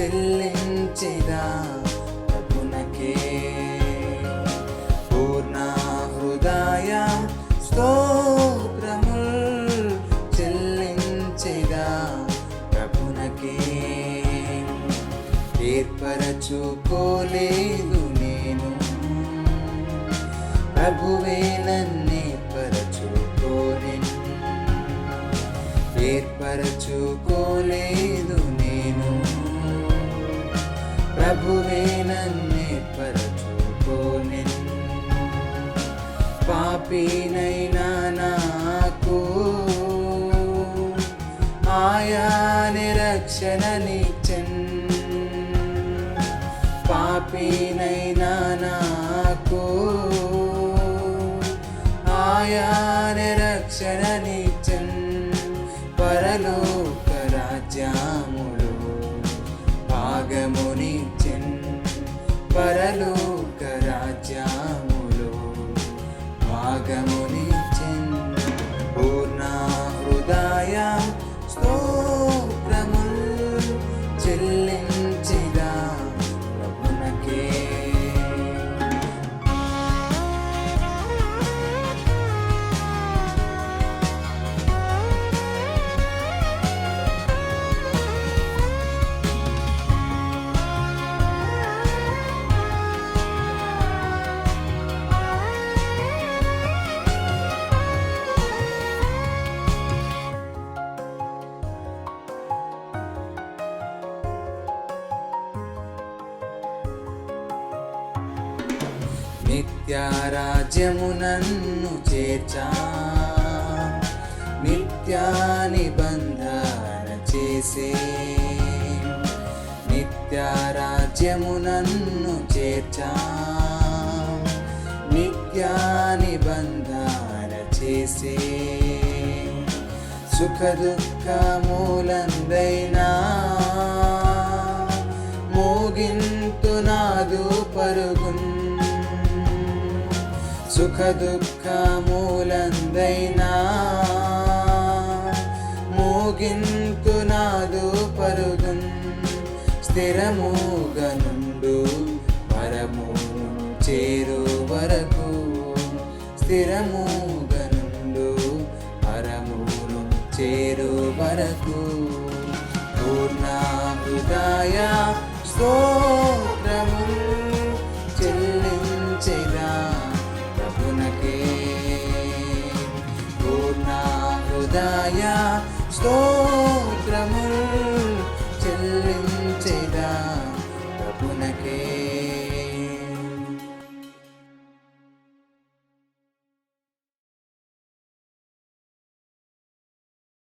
చెల్లించేదా ప్రభునకే. పూర్ణ హృదయ స్తోత్రముల్ చెల్లించిదా ప్రభునకే. ఏర్పరచుకోలేదు నేను. ప్రభువే నన్నే పరచుకోలే ఏర్పరచుకోలేదు నేను ప్రభువే నన్నే పరచుకోని. పాపినైనా నాకు ఆయాని రక్షణనిచ్చన్ పాపినైనా నాకు ఆయాని రక్షణనిచ్చన్ పరలో Hello. నిత్యారాజ్యము నన్ను చేర్చా. నిత్యా నిబంధన చేసే. నిత్యారాజ్యము నన్ను చేర్చా. నిత్యా నిబంధన చేసే. సుఖ దుఃఖ మూలందైనా మోగింతు నాదు పరుగున్ సుఖ దుఃఖ మూలందైనా నాదు పరుగున్ స్థిరముగనుండు వరము చేరు వరకు స్థిరముగనుండు పరమును చేరు వరకు పూర్ణ హృదయ స్తోత్రము పూర్ణ హృదయ స్తోత్రము